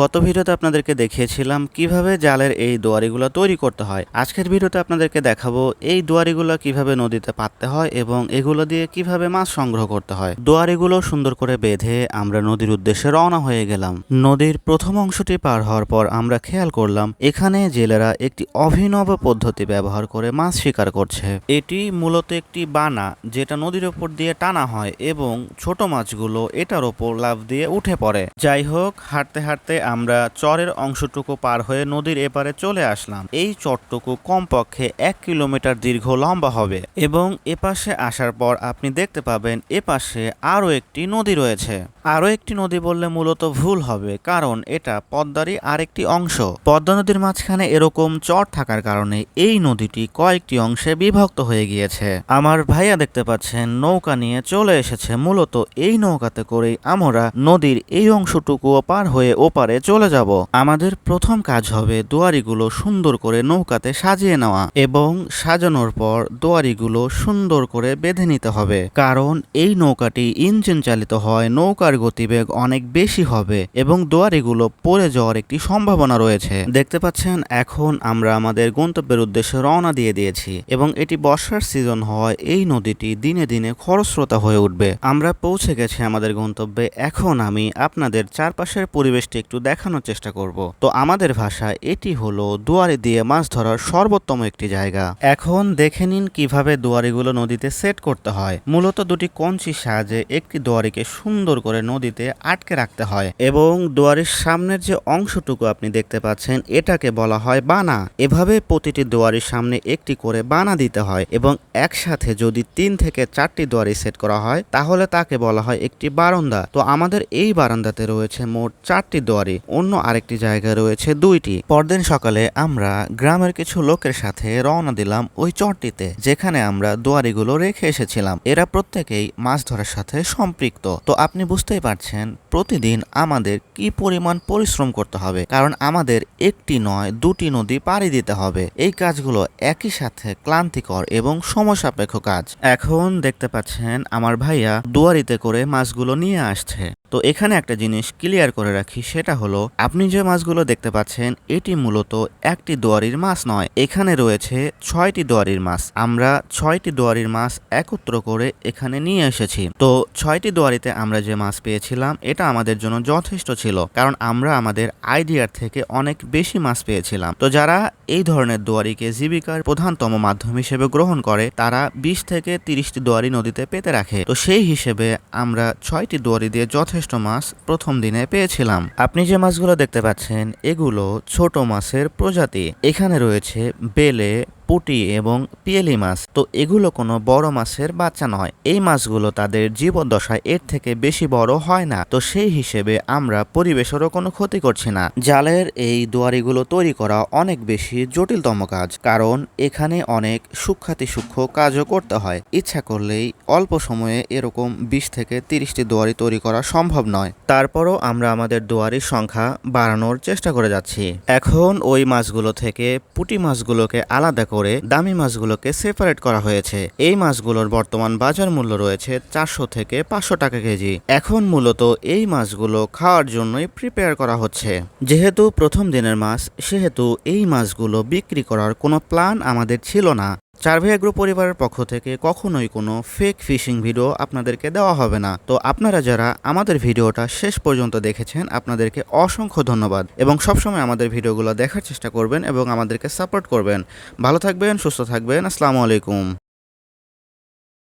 গত ভিডিওতে আপনাদেরকে দেখিয়েছিলাম কীভাবে জালের এই দুয়ারিগুলো তৈরি করতে হয়। আজকের ভিডিওতে আপনাদেরকে দেখাবো এই দুয়ারিগুলো কীভাবে নদীতে পাততে হয় এবং এগুলো দিয়ে কীভাবে মাছ সংগ্রহ করতে হয়। দুয়ারিগুলো সুন্দর করে বেঁধে আমরা নদীর উদ্দেশ্যে রওনা হয়ে গেলাম। নদীর প্রথম অংশটি পার হওয়ার পর আমরা খেয়াল করলাম, এখানে জেলেরা একটি অভিনব পদ্ধতি ব্যবহার করে মাছ শিকার করছে। এটি মূলত একটি বানা যেটা নদীর ওপর দিয়ে টানা হয় এবং ছোট মাছগুলো এটার ওপর লাফ দিয়ে উঠে পড়ে। যাই হোক, হাঁটতে হাঁটতে আমরা চরের অংশটুকু পার হয়ে নদীর এপারে চলে আসলাম। এই চরটুকু কমপক্ষে এক কিলোমিটার দীর্ঘ লম্বা হবে এবং এপাশে আসার পর আপনি দেখতে পাবেন এপাশে আরও একটি নদী রয়েছে। আরও একটি নদী বললে মূলত ভুল হবে, কারণ এটা পদ্মারই আরেকটি অংশ। পদ্মা নদীর মাঝখানে এরকম চর থাকার কারণে এই নদীটি কয়েকটি অংশে বিভক্ত হয়ে গিয়েছে। আমার ভাইয়া দেখতে পাচ্ছেন, নৌকা নিয়ে চলে এসেছে। মূলত এই নৌকাতে করেই আমরা নদীর এই অংশটুকুও পার হয়ে ওপারে চলে যাব। আমাদের প্রথম কাজ হবে দুয়ারিগুলো সুন্দর করে নৌকাতে সাজিয়ে নেওয়া এবং সাজানোর পর দুয়ারিগুলো সুন্দর করে বেঁধে নিতে হবে। কারণ এই নৌকাটি ইঞ্জিন চালিত হয়, নৌকার গতিবেগ অনেক বেশি হবে এবং দুয়ারিগুলো পড়ে যাওয়ার একটি সম্ভাবনা রয়েছে। দেখতে পাচ্ছেন, এখন আমরা আমাদের গন্তব্যের উদ্দেশ্যে রওনা দিয়ে দিয়েছি এবং এটি বর্ষার সিজন হয়, এই নদীটি দিনে দিনে খরস্রোতা হয়ে উঠবে। আমরা পৌঁছে গেছি আমাদের গন্তব্যে। এখন আমি আপনাদের চারপাশের পরিবেশটি একটু দেখানোর চেষ্টা করব। তো আমাদের ভাষায় এটি হলো দুয়ারি দিয়ে মাছ ধরার সর্বোত্তম একটি জায়গা। এখন দেখে নিন কীভাবে দুয়ারিগুলো নদীতে সেট করতে হয়। মূলত দুটি কঞ্চির সাহায্যে একটি দুয়ারিকে সুন্দর করে নদীতে আটকে রাখতে হয় এবং দুয়ারির সামনের যে অংশটুকু আপনি দেখতে পাচ্ছেন, এটাকে বলা হয় বানা। এভাবে প্রতিটি দুয়ারির সামনে একটি করে বানা দিতে হয় এবং একসাথে যদি তিন থেকে চারটি দুয়ারি সেট করা হয়, তাহলে তাকে বলা হয় একটি বারান্দা। তো আমাদের এই বারান্দাতে রয়েছে মোট চারটি দুয়ারি। অন্য আরেকটি জায়গায় রয়েছে দুইটি। পরদিন সকালে আমরা গ্রামের কিছু লোকের সাথে রওনা দিলাম ওই চরটিতে, যেখানে আমরা দুয়ারিগুলো রেখে এসেছিলাম। এরা প্রত্যেকেই মাছ ধরার সাথে সম্পৃক্ত। তো আপনি বুঝতেই পারছেন প্রতিদিন আমাদের কি পরিমাণ পরিশ্রম করতে হবে, কারণ আমাদের একটি নয়, দুটি নদী পাড়ি দিতে হবে। এই কাজগুলো একই সাথে ক্লান্তিকর এবং সময় সাপেক্ষ কাজ। এখন দেখতে পাচ্ছেন আমার ভাইয়া দুয়ারিতে করে মাছগুলো নিয়ে আসছে। তো এখানে একটা জিনিস ক্লিয়ার করে রাখি, সেটা হলো, আপনি যে মাছগুলো দেখতে পাচ্ছেন, এটি মূলত একটি দোয়ারির মাছ নয়। এখানে রয়েছে ছয়টি দোয়ারির মাছ। আমরা ছয়টি দোয়ারির মাছ একত্র করে এখানে নিয়ে এসেছি। তো ছয়টি দোয়ারিতে আমরা যে মাছ পেয়েছিলাম, এটা আমাদের জন্য যথেষ্ট ছিল, কারণ আমরা আমাদের আইডিয়ার থেকে অনেক বেশি মাছ পেয়েছিলাম। তো যারা এই ধরনের দোয়ারিকে জীবিকার প্রধানতম মাধ্যম হিসেবে গ্রহণ করে, তারা বিশ থেকে তিরিশটি দোয়ারি নদীতে পেতে রাখে। তো সেই হিসেবে আমরা ছয়টি দোয়ারি দিয়ে যথেষ্ট মাছ প্রথম দিনে পেয়েছিলাম। আপনি যে মাছগুলো দেখতে পাচ্ছেন, এগুলো ছোট মাছের প্রজাতি। এখানে রয়েছে বেলে পুঁটি এবং পিয়েলি মাছ। তো এগুলো কোনো বড় মাছের বাচ্চা নয়। এই মাছগুলো তাদের জীবদ্দশায় এর থেকে বেশি বড় হয় না। তো সেই হিসেবে আমরা পরিবেশেরও কোনো ক্ষতি করছি না। জালের এই দুয়ারিগুলো তৈরি করা অনেক বেশি জটিলতম কাজ। কারণ এখানে অনেক সূক্ষাতি সূক্ষ্ম কাজও করতে হয়। ইচ্ছা করলেই অল্প সময়ে এরকম বিশ থেকে তিরিশটি দুয়ারি তৈরি করা সম্ভব নয়। তারপরও আমরা আমাদের দুয়ারির সংখ্যা বাড়ানোর চেষ্টা করে যাচ্ছি। এখন ওই মাছগুলো থেকে পুটি মাছগুলোকে আলাদা করে দামি মাছগুলোকে সেপারেট করা হয়েছে। এই মাছগুলোর বর্তমান বাজার মূল্য রয়েছে চারশো থেকে পাঁচশো টাকা কেজি। এখন মূলত এই মাছগুলো খাওয়ার জন্যই প্রিপেয়ার করা হচ্ছে। যেহেতু প্রথম দিনের মাছ, সেহেতু এই মাছগুলো বিক্রি করার কোনো প্ল্যান আমাদের ছিল না। চারভে অ্যাগ্রো পরিবারের পক্ষ থেকে কখনোই কোনো ফেক ফিশিং ভিডিও আপনাদেরকে দেওয়া হবে না। তো আপনারা যারা আমাদের ভিডিওটা শেষ পর্যন্ত দেখেছেন, আপনাদেরকে অসংখ্য ধন্যবাদ এবং সবসময় আমাদের ভিডিওগুলো দেখার চেষ্টা করবেন এবং আমাদেরকে সাপোর্ট করবেন। ভালো থাকবেন, সুস্থ থাকবেন, আসসালামু আলাইকুম।